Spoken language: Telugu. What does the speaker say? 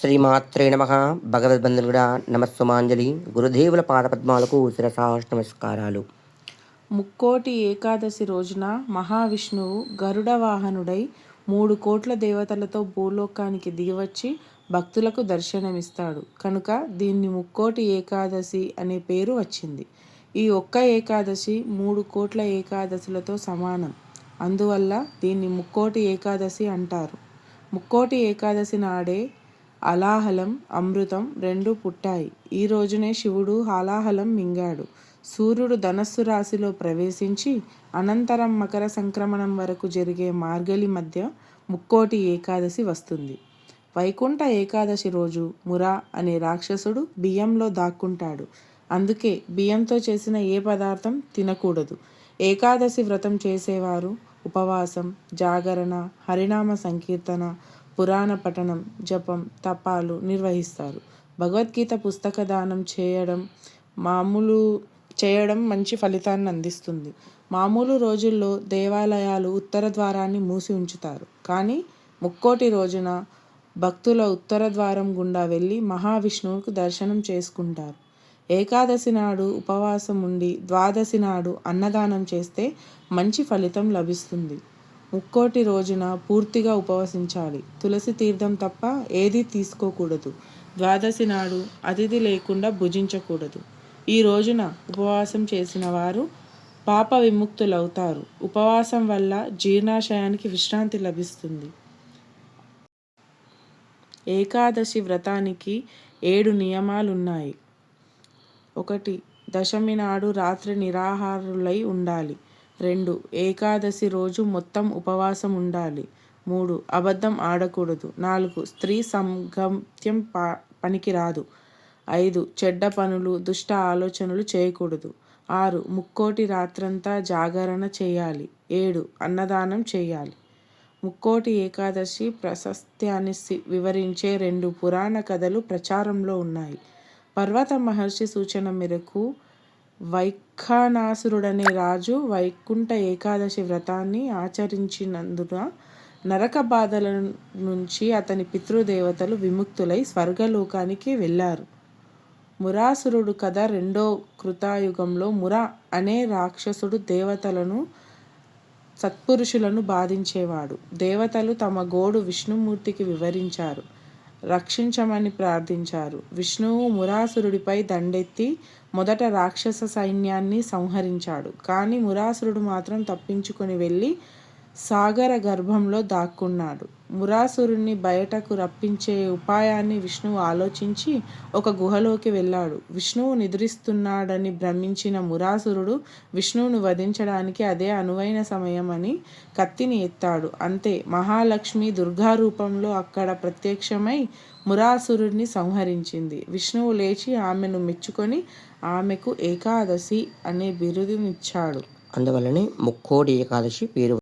శ్రీమాత్రే నమ. భగవద్బంధులుగా నమస్సుమాంజలి. గురుదేవుల పాదపద్మాలకు శిరసాష్ నమస్కారాలు. ముక్కోటి ఏకాదశి రోజున మహావిష్ణువు గరుడ వాహనుడై మూడు కోట్ల దేవతలతో భూలోకానికి దిగివచ్చి భక్తులకు దర్శనమిస్తాడు. కనుక దీన్ని ముక్కోటి ఏకాదశి అనే పేరు వచ్చింది. ఈ ఒక్క ఏకాదశి మూడు కోట్ల ఏకాదశులతో సమానం. అందువల్ల దీన్ని ముక్కోటి ఏకాదశి అంటారు. ముక్కోటి ఏకాదశి నాడే అలాహలం అమృతం రెండు పుట్టాయి. ఈ రోజునే శివుడు హాలాహలం మింగాడు. సూర్యుడు ధనస్సు రాశిలో ప్రవేశించి అనంతరం మకర సంక్రమణం వరకు జరిగే మార్గలి మధ్య ముక్కోటి ఏకాదశి వస్తుంది. వైకుంఠ ఏకాదశి రోజు మురా అనే రాక్షసుడు బియ్యంలో దాక్కుంటాడు. అందుకే బియ్యంతో చేసిన ఏ పదార్థం తినకూడదు. ఏకాదశి వ్రతం చేసేవారు ఉపవాసం జాగరణ హరినామ సంకీర్తన పురాణ పఠనం జపం తపాలు నిర్వహిస్తారు. భగవద్గీత పుస్తక దానం చేయడం మామూలు చేయడం మంచి ఫలితాన్ని అందిస్తుంది. మామూలు రోజుల్లో దేవాలయాలు ఉత్తర ద్వారాన్ని మూసి ఉంచుతారు. కానీ ముక్కోటి రోజున భక్తుల ఉత్తర ద్వారం గుండా వెళ్ళి మహావిష్ణువుకు దర్శనం చేసుకుంటారు. ఏకాదశి నాడు ఉపవాసం ఉండి ద్వాదశి నాడు అన్నదానం చేస్తే మంచి ఫలితం లభిస్తుంది. ముక్కోటి రోజున పూర్తిగా ఉపవసించాలి. తులసి తీర్థం తప్ప ఏదీ తీసుకోకూడదు. ద్వాదశి నాడు అతిథి లేకుండా భుజించకూడదు. ఈ రోజున ఉపవాసం చేసిన వారు పాప విముక్తులవుతారు. ఉపవాసం వల్ల జీర్ణాశయానికి విశ్రాంతి లభిస్తుంది. ఏకాదశి వ్రతానికి ఏడు నియమాలున్నాయి. ఒకటి దశమి నాడు రాత్రి నిరాహారులై ఉండాలి. రెండు. ఏకాదశి రోజు మొత్తం ఉపవాసం ఉండాలి మూడు. అబద్ధం ఆడకూడదు. నాలుగు. స్త్రీ సంగత్యం పా పనికిరాదు. ఐదు. చెడ్డ పనులు దుష్ట ఆలోచనలు చేయకూడదు. ఆరు. ముక్కోటి రాత్రంతా జాగరణ చేయాలి. ఏడు. అన్నదానం చేయాలి. ముక్కోటి ఏకాదశి ప్రశస్త్యాన్ని వివరించే రెండు పురాణ కథలు ప్రచారంలో ఉన్నాయి. పర్వత మహర్షి సూచన మేరకు వైఖానాసురుడనే రాజు వైకుంఠ ఏకాదశి వ్రతాన్ని ఆచరించినందున నరక బాధల నుంచి అతని పితృదేవతలు విముక్తులై స్వర్గలోకానికి వెళ్ళారు. మురాసురుడు కథ రెండో కృతాయుగంలో మురా అనే రాక్షసుడు దేవతలను సత్పురుషులను బాధించేవాడు. దేవతలు తమ గోడు విష్ణుమూర్తికి వివరించారు. రక్షించమని ప్రార్థించారు. విష్ణువు మురాసురుడిపై దండెత్తి మొదట రాక్షస సైన్యాన్ని సంహరించాడు. కానీ మురాసురుడు మాత్రం తప్పించుకొని వెళ్ళి సాగర గర్భంలో దాక్కున్నాడు. మురాసురుణ్ణి బయటకు రప్పించే ఉపాయాన్ని విష్ణువు ఆలోచించి ఒక గుహలోకి వెళ్ళాడు. విష్ణువు నిద్రిస్తున్నాడని భ్రమించిన మురాసురుడు విష్ణువును వధించడానికి అదే అనువైన సమయం అని కత్తిని ఎత్తాడు. అంతే మహాలక్ష్మి దుర్గా రూపంలో అక్కడ ప్రత్యక్షమై మురాసురుడిని సంహరించింది. విష్ణువు లేచి ఆమెను మెచ్చుకొని ఆమెకు ఏకాదశి అనే బిరుదునిచ్చాడు. అందువల్లనే ముక్కోడి ఏకాదశి పేరు